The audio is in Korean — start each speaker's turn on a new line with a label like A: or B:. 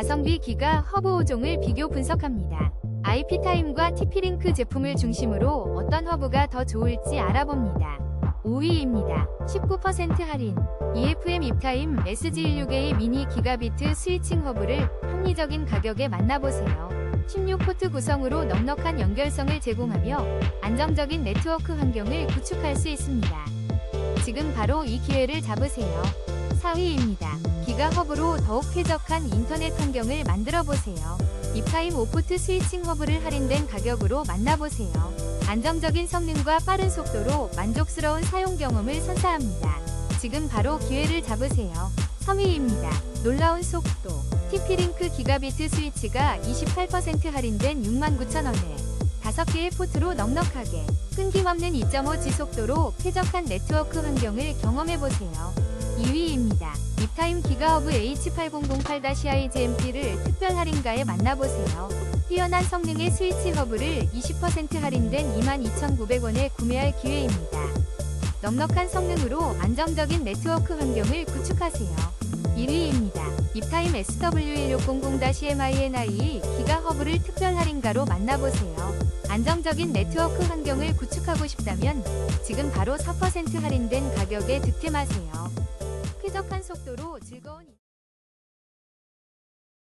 A: 가성비 기가 허브 5종을 비교 분석합니다. IP타임과 TP링크 제품을 중심으로 어떤 허브가 더 좋을지 알아봅니다. 5위입니다. 19% 할인. EFM 입타임 SG16A 미니 기가비트 스위칭 허브를 합리적인 가격에 만나보세요. 16포트 구성으로 넉넉한 연결성을 제공하며 안정적인 네트워크 환경을 구축할 수 있습니다. 지금 바로 이 기회를 잡으세요. 4위입니다. 기가 허브로 더욱 쾌적한 인터넷 환경을 만들어 보세요. 입타임 5포트 스위칭 허브를 할인된 가격으로 만나보세요. 안정적인 성능과 빠른 속도로 만족스러운 사용 경험을 선사합니다. 지금 바로 기회를 잡으세요. 3위입니다. 놀라운 속도. TP링크 기가비트 스위치가 28% 할인된 69,000원에 5개의 포트로 넉넉하게 끊김없는 2.5 지속도로 쾌적한 네트워크 환경을 경험해보세요. 2위입니다. 입타임 기가허브 H8008-IGMP를 특별 할인가에 만나보세요. 뛰어난 성능의 스위치 허브를 20% 할인된 22,900원에 구매할 기회입니다. 넉넉한 성능으로 안정적인 네트워크 환경을 구축하세요. 1위입니다. 입타임 SW1600-MINI 기가 허브를 특별 할인가로 만나보세요. 안정적인 네트워크 환경을 구축하고 싶다면 지금 바로 4% 할인된 가격에 득템하세요. 쾌적한 속도로 즐거운